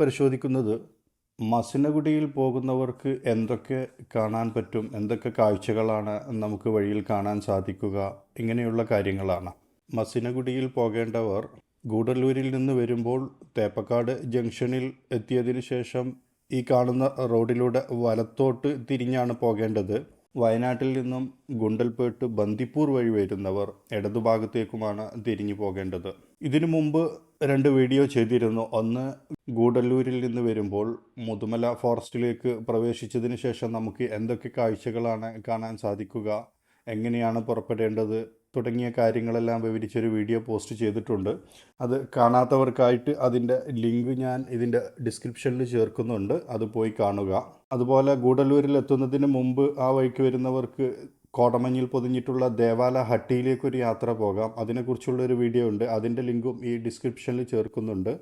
പരിശോധിക്കുന്നത് മസിനഗുഡിയിൽ പോകുന്നവർക്ക് എന്തൊക്കെ കാണാൻ പറ്റും എന്തൊക്കെ കാഴ്ചകളാണ് നമുക്ക് വഴിയിൽ കാണാൻ സാധിക്കുക ഇങ്ങനെയുള്ള കാര്യങ്ങളാണ്. മസിനഗുഡിയിൽ പോകേണ്ടവർ ഗൂഡല്ലൂരിൽ നിന്ന് വരുമ്പോൾ തേപ്പക്കാട് ജംഗ്ഷനിൽ എത്തിയതിനു ശേഷം ഈ കാണുന്ന റോഡിലൂടെ വലത്തോട്ട് തിരിഞ്ഞാണ് പോകേണ്ടത്. വയനാട്ടിൽ നിന്നും ഗുണ്ടൽപേട്ട് ബന്ദിപ്പൂർ വഴി വരുന്നവർ ഇടതുഭാഗത്തേക്കുമാണ് തിരിഞ്ഞു പോകേണ്ടത്. ഇതിനു മുമ്പ് രണ്ട് വീഡിയോ ചെയ്തിരുന്നു. ഒന്ന് ഗൂഡല്ലൂരിൽ നിന്ന് വരുമ്പോൾ മുതുമല ഫോറസ്റ്റിലേക്ക് പ്രവേശിച്ചതിന് ശേഷം നമുക്ക് എന്തൊക്കെ കാഴ്ചകളാണ് കാണാൻ സാധിക്കുക എങ്ങനെയാണ് പുറപ്പെടേണ്ടത് തുടങ്ങിയ കാര്യങ്ങളെല്ലാം വിവരിച്ചൊരു വീഡിയോ പോസ്റ്റ് ചെയ്തിട്ടുണ്ട്. അത് കാണാത്തവർക്കായിട്ട് അതിന്റെ ലിങ്ക് ഞാൻ ഇതിന്റെ ഡിസ്ക്രിപ്ഷനിൽ ചേർക്കുന്നുണ്ട്. അത് പോയി കാണുക. അതുപോലെ ഗൂഡല്ലൂരിൽ എത്തുന്നതിന് മുമ്പ് ആ വഴിക്ക് വരുന്നവർക്ക് കോടമഞ്ഞിൽ പൊതിഞ്ഞിട്ടുള്ള ദേവാല ഹട്ടിയിലേക്കൊരു യാത്ര പോകാം. അതിനെക്കുറിച്ചുള്ള ഒരു വീഡിയോ ഉണ്ട്. അതിന്റെ ലിങ്കും ഈ ഡിസ്ക്രിപ്ഷനിൽ ചേർക്കുന്നുണ്ട്.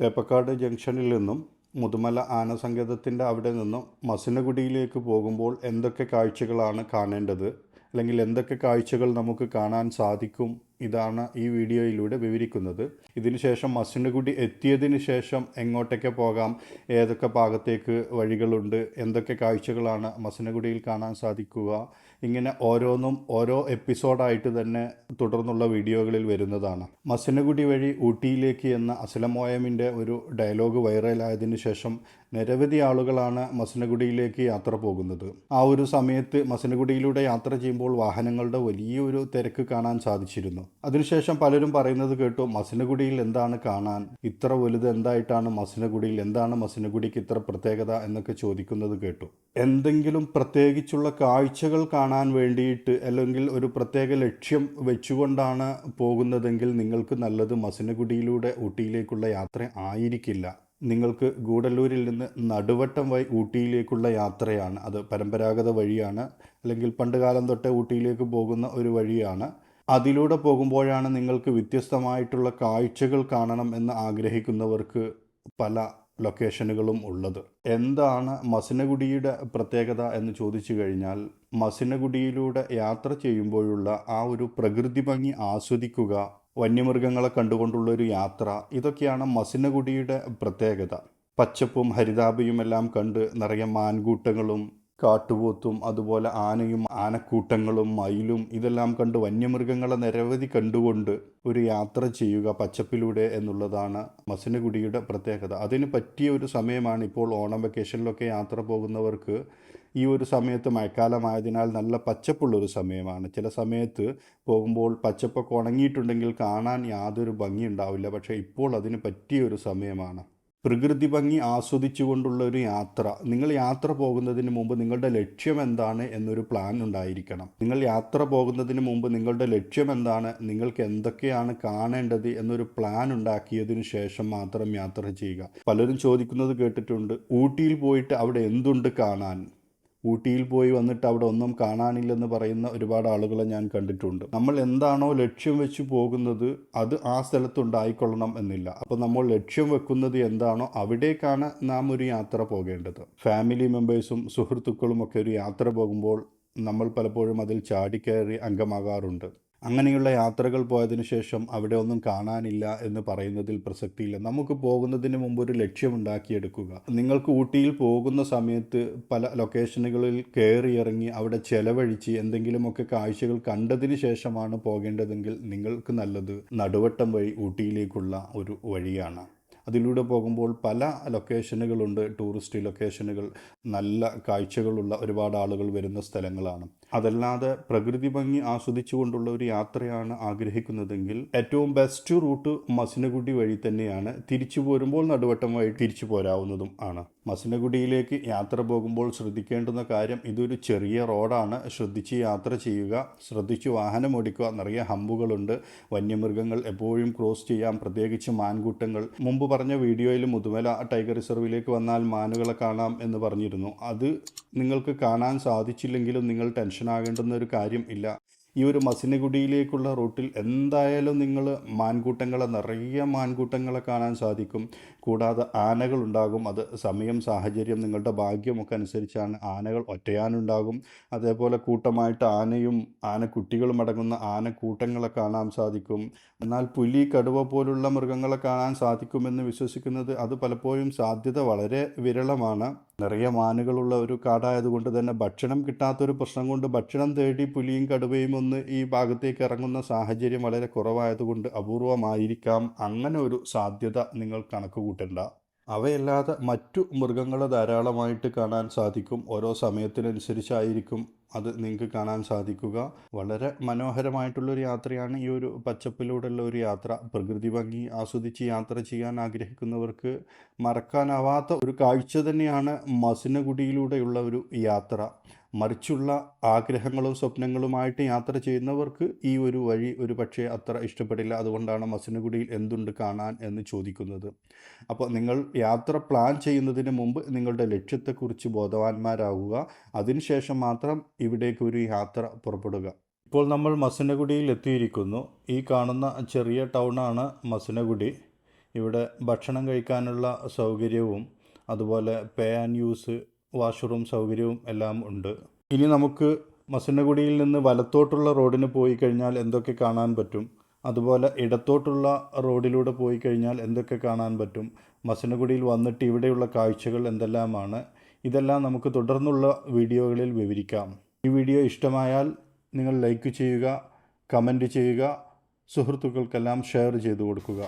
തേപ്പക്കാട് ജംഗ്ഷനിൽ നിന്നും മുതുമല ആനസങ്കേതത്തിന്റെ അവിടെ നിന്നും മസിനഗുഡിയിലേക്ക് പോകുമ്പോൾ എന്തൊക്കെ കാഴ്ചകളാണ് കാണേണ്ടത്? അല്ലെങ്കിൽ എന്തൊക്കെ കാഴ്ചകൾ നമുക്ക് കാണാൻ സാധിക്കും ഇതാണ് ഈ വീഡിയോയിലൂടെ വിവരിക്കുന്നത്. ഇതിനുശേഷം മസിനഗുഡി എത്തിയതിന് ശേഷം എങ്ങോട്ടൊക്കെ പോകാം ഏതൊക്കെ ഭാഗത്തേക്ക് വഴികളുണ്ട് എന്തൊക്കെ കാഴ്ചകളാണ് മസിനഗുഡിയിൽ കാണാൻ സാധിക്കുക ഇങ്ങനെ ഓരോന്നും ഓരോ എപ്പിസോഡായിട്ട് തന്നെ തുടർന്നുള്ള വീഡിയോകളിൽ വരുന്നതാണ്. മസിനഗുഡി വഴി ഊട്ടിയിലേക്ക് എന്ന അസലമോയമിന്റെ ഒരു ഡയലോഗ് വൈറലായതിനു ശേഷം നിരവധി ആളുകളാണ് മസിനകുടിയിലേക്ക് യാത്ര പോകുന്നത്. ആ ഒരു സമയത്ത് മസിനകുടിയിലൂടെ യാത്ര ചെയ്യുമ്പോൾ വാഹനങ്ങളുടെ വലിയൊരു തിരക്ക് കാണാൻ സാധിച്ചിരുന്നു. അതിനുശേഷം പലരും പറയുന്നത് കേട്ടു മസിനഗുഡിയിൽ എന്താണ് കാണാൻ? ഇത്ര വലുത് എന്തായിട്ടാണ് മസിനഗുഡിയിൽ എന്താണ് മസിനഗുഡിക്ക് ഇത്ര പ്രത്യേകത എന്നൊക്കെ ചോദിക്കുന്നത് കേട്ടു. എന്തെങ്കിലും പ്രത്യേകിച്ചുള്ള കാഴ്ചകൾ കാണാൻ വേണ്ടിയിട്ട് അല്ലെങ്കിൽ ഒരു പ്രത്യേക ലക്ഷ്യം വെച്ചുകൊണ്ടാണ് പോകുന്നതെങ്കിൽ നിങ്ങൾക്ക് നല്ലത് മസിനഗുഡിയിലൂടെ ഊട്ടിയിലേക്കുള്ള യാത്ര ആയിരിക്കില്ല. നിങ്ങൾക്ക് ഗൂഡല്ലൂരിൽ നിന്ന് നടുവട്ടം വഴി ഊട്ടിയിലേക്കുള്ള യാത്രയാണ്. അത് പരമ്പരാഗത വഴിയാണ്. അല്ലെങ്കിൽ പണ്ട് കാലം തൊട്ടേ ഊട്ടിയിലേക്ക് പോകുന്ന ഒരു വഴിയാണ്. അതിലൂടെ പോകുമ്പോഴാണ് നിങ്ങൾക്ക് വ്യത്യസ്തമായിട്ടുള്ള കാഴ്ചകൾ കാണണം എന്ന് ആഗ്രഹിക്കുന്നവർക്ക് പല ലൊക്കേഷനുകളും ഉള്ളത്. എന്താണ് മസിനഗുഡിയുടെ പ്രത്യേകത എന്ന് ചോദിച്ചു കഴിഞ്ഞാൽ മസിനഗുഡിയിലൂടെ യാത്ര ചെയ്യുമ്പോഴുള്ള ആ ഒരു പ്രകൃതി ഭംഗി ആസ്വദിക്കുക വന്യമൃഗങ്ങളെ കണ്ടുകൊണ്ടുള്ള ഒരു യാത്ര ഇതൊക്കെയാണ് മസിനഗുഡിയുടെ പ്രത്യേകത. പച്ചപ്പും ഹരിതാപയും എല്ലാം കണ്ട് നിറയെ മാൻകൂട്ടങ്ങളും കാട്ടുപോത്തും അതുപോലെ ആനയും ആനക്കൂട്ടങ്ങളും മയിലും ഇതെല്ലാം കണ്ട് വന്യമൃഗങ്ങളെ നിരവധി കണ്ടുകൊണ്ട് ഒരു യാത്ര ചെയ്യുക പച്ചപ്പിലൂടെ എന്നുള്ളതാണ് മസിനഗുഡിയുടെ പ്രത്യേകത. അതിന് പറ്റിയ ഒരു സമയമാണ് ഇപ്പോൾ ഓണം വെക്കേഷനിലൊക്കെ യാത്ര പോകുന്നവർക്ക് ഈ ഒരു സമയത്ത് മഴക്കാലമായതിനാൽ നല്ല പച്ചപ്പുള്ളൊരു സമയമാണ്. ചില സമയത്ത് പോകുമ്പോൾ പച്ചപ്പൊക്കെ ഉണങ്ങിയിട്ടുണ്ടെങ്കിൽ കാണാൻ യാതൊരു ഭംഗി ഉണ്ടാവില്ല പക്ഷേ ഇപ്പോൾ അതിന് പറ്റിയ ഒരു സമയമാണ്. പ്രകൃതി ഭംഗി ആസ്വദിച്ചുകൊണ്ടുള്ള ഒരു യാത്ര. നിങ്ങൾ യാത്ര പോകുന്നതിന് മുമ്പ് നിങ്ങളുടെ ലക്ഷ്യം എന്താണ് എന്നൊരു പ്ലാൻ ഉണ്ടായിരിക്കണം. നിങ്ങൾ യാത്ര പോകുന്നതിന് മുമ്പ് നിങ്ങളുടെ ലക്ഷ്യം എന്താണ്? നിങ്ങൾക്ക് എന്തൊക്കെയാണ് കാണേണ്ടത് എന്നൊരു പ്ലാൻ ഉണ്ടാക്കിയതിനു ശേഷം മാത്രം യാത്ര ചെയ്യുക. പലരും ചോദിക്കുന്നത് കേട്ടിട്ടുണ്ട് ഊട്ടിയിൽ പോയിട്ട് അവിടെ എന്തുണ്ട് കാണാൻ? ഊട്ടിയിൽ പോയി വന്നിട്ട് അവിടെ ഒന്നും കാണാനില്ലെന്ന് പറയുന്ന ഒരുപാട് ആളുകളെ ഞാൻ കണ്ടിട്ടുണ്ട്. നമ്മൾ എന്താണോ ലക്ഷ്യം വെച്ച് പോകുന്നത് അത് ആ സ്ഥലത്തുണ്ടായിക്കൊള്ളണം എന്നില്ല. അപ്പോൾ നമ്മൾ ലക്ഷ്യം വെക്കുന്നത് എന്താണോ അവിടേക്കാണ് നാം ഒരു യാത്ര പോകേണ്ടത്. ഫാമിലി മെമ്പേഴ്സും സുഹൃത്തുക്കളും ഒക്കെ ഒരു യാത്ര പോകുമ്പോൾ നമ്മൾ പലപ്പോഴും അതിൽ ചാടിക്കയറി അംഗമാകാറുണ്ട്. അങ്ങനെയുള്ള യാത്രകൾ പോയതിനു ശേഷം അവിടെ ഒന്നും കാണാനില്ല എന്ന് പറയുന്നതിൽ പ്രസക്തിയില്ല. നമുക്ക് പോകുന്നതിന് മുമ്പ് ഒരു ലക്ഷ്യം ഉണ്ടാക്കിയെടുക്കുക. നിങ്ങൾക്ക് ഊട്ടിയിൽ പോകുന്ന സമയത്ത് പല ലൊക്കേഷനുകളിൽ കയറി ഇറങ്ങി അവിടെ ചെലവഴിച്ച് എന്തെങ്കിലുമൊക്കെ കാഴ്ചകൾ കണ്ടതിന് ശേഷമാണ് പോകേണ്ടതെങ്കിൽ നിങ്ങൾക്ക് നല്ലത് നടുവട്ടം വഴി ഊട്ടിയിലേക്കുള്ള ഒരു വഴിയാണ്. അതിലൂടെ പോകുമ്പോൾ പല ലൊക്കേഷനുകളുണ്ട് ടൂറിസ്റ്റ് ലൊക്കേഷനുകൾ നല്ല കാഴ്ചകളുള്ള ഒരുപാട് ആളുകൾ വരുന്ന സ്ഥലങ്ങളാണ്. അതല്ലാതെ പ്രകൃതി ഭംഗി ആസ്വദിച്ചുകൊണ്ടുള്ള ഒരു യാത്രയാണ് ആഗ്രഹിക്കുന്നതെങ്കിൽ ഏറ്റവും ബെസ്റ്റ് റൂട്ട് മസിനഗുഡി വഴി തന്നെയാണ്. തിരിച്ചു പോരുമ്പോൾ നടുവട്ടം വഴി തിരിച്ചു പോരാവുന്നതും ആണ്. മസിനഗുഡിയിലേക്ക് യാത്ര പോകുമ്പോൾ ശ്രദ്ധിക്കേണ്ടുന്ന കാര്യം ഇതൊരു ചെറിയ റോഡാണ്. ശ്രദ്ധിച്ച് യാത്ര ചെയ്യുക ശ്രദ്ധിച്ച് വാഹനം ഓടിക്കുക നിറയെ ഹമ്പുകളുണ്ട്. വന്യമൃഗങ്ങൾ എപ്പോഴും ക്രോസ് ചെയ്യാം പ്രത്യേകിച്ച് മാൻകൂട്ടങ്ങൾ. മുമ്പ് പറഞ്ഞ വീഡിയോയിൽ മുതുമല ടൈഗർ റിസർവിലേക്ക് വന്നാൽ മാനുകളെ കാണാം എന്ന് പറഞ്ഞിരുന്നു. അത് നിങ്ങൾക്ക് കാണാൻ സാധിച്ചില്ലെങ്കിലും നിങ്ങൾ ടെൻഷൻ ആകേണ്ടുന്ന ഒരു കാര്യം ഇല്ല. ഈ ഒരു മസിനഗുഡിയിലേക്കുള്ള റൂട്ടിൽ എന്തായാലും നിങ്ങൾ മാൻകൂട്ടങ്ങളെ നിറയെ മാൻകൂട്ടങ്ങളെ കാണാൻ സാധിക്കും. കൂടാതെ ആനകളുണ്ടാകും അത് സമയം സാഹചര്യം നിങ്ങളുടെ ഭാഗ്യമൊക്കെ അനുസരിച്ചാണ് ആനകൾ ഒറ്റയാനുണ്ടാകും. അതേപോലെ കൂട്ടമായിട്ട് ആനയും ആനക്കുട്ടികളും അടങ്ങുന്ന ആനക്കൂട്ടങ്ങളെ കാണാൻ സാധിക്കും. എന്നാൽ പുലി കടുവ പോലുള്ള മൃഗങ്ങളെ കാണാൻ സാധിക്കുമെന്ന് വിശ്വസിക്കുന്നത് അത് പലപ്പോഴും സാധ്യത വളരെ വിരളമാണ്. നിറയെ മാനുകളുള്ള ഒരു കാടായതുകൊണ്ട് തന്നെ ഭക്ഷണം കിട്ടാത്തൊരു പ്രശ്നം കൊണ്ട് ഭക്ഷണം തേടി പുലിയും കടുവയും ഒന്ന് ഈ ഭാഗത്തേക്ക് ഇറങ്ങുന്ന സാഹചര്യം വളരെ കുറവായതുകൊണ്ട് അപൂർവമായിരിക്കാം. അങ്ങനെ ഒരു സാധ്യത നിങ്ങൾ കണക്ക് കൂട്ടണ്ട. അവയല്ലാതെ മറ്റു മൃഗങ്ങളെ ധാരാളമായിട്ട് കാണാൻ സാധിക്കും. ഓരോ സമയത്തിനനുസരിച്ചായിരിക്കും അത് നിങ്ങൾക്ക് കാണാൻ സാധിക്കുക. വളരെ മനോഹരമായിട്ടുള്ളൊരു യാത്രയാണ് ഈ ഒരു പച്ചപ്പിലൂടെയുള്ള ഒരു യാത്ര. പ്രകൃതി ഭംഗി ആസ്വദിച്ച് യാത്ര ചെയ്യാൻ ആഗ്രഹിക്കുന്നവർക്ക് മറക്കാനാവാത്ത ഒരു കാഴ്ച തന്നെയാണ് മസിനഗുഡിയിലൂടെയുള്ള ഒരു യാത്ര. മറിച്ചുള്ള ആഗ്രഹങ്ങളും സ്വപ്നങ്ങളുമായിട്ട് യാത്ര ചെയ്യുന്നവർക്ക് ഈ ഒരു വഴി ഒരു പക്ഷേ അത്ര ഇഷ്ടപ്പെടില്ല. അതുകൊണ്ടാണ് മസനഗുഡിയിൽ എന്തുണ്ട് കാണാൻ എന്ന് ചോദിക്കുന്നത്. അപ്പോൾ നിങ്ങൾ യാത്ര പ്ലാൻ ചെയ്യുന്നതിന് മുമ്പ് നിങ്ങളുടെ ലക്ഷ്യത്തെക്കുറിച്ച് ബോധവാന്മാരാകുക അതിനുശേഷം മാത്രം ഇവിടേക്ക് ഒരു യാത്ര പുറപ്പെടുക. ഇപ്പോൾ നമ്മൾ മസനഗുഡിയിൽ എത്തിയിരിക്കുന്നു. ഈ കാണുന്ന ചെറിയ ടൗണാണ് മസനഗുഡി. ഇവിടെ ഭക്ഷണം കഴിക്കാനുള്ള സൗകര്യവും അതുപോലെ പേ ആൻഡ് യൂസ് വാഷ്റൂം സൗകര്യവും എല്ലാം ഉണ്ട്. ഇനി നമുക്ക് മസിനഗുഡിയിൽ നിന്ന് വലത്തോട്ടുള്ള റോഡിന് പോയി കഴിഞ്ഞാൽ എന്തൊക്കെ കാണാൻ പറ്റും? അതുപോലെ ഇടത്തോട്ടുള്ള റോഡിലൂടെ പോയി കഴിഞ്ഞാൽ എന്തൊക്കെ കാണാൻ പറ്റും? മസിനഗുഡിയിൽ വന്നിട്ട് ഇവിടെയുള്ള കാഴ്ചകൾ എന്തെല്ലാമാണ്? ഇതെല്ലാം നമുക്ക് തുടർന്നുള്ള വീഡിയോകളിൽ വിവരിക്കാം. ഈ വീഡിയോ ഇഷ്ടമായാൽ നിങ്ങൾ ലൈക്ക് ചെയ്യുക കമന്റ് ചെയ്യുക സുഹൃത്തുക്കൾക്കെല്ലാം ഷെയർ ചെയ്തു കൊടുക്കുക.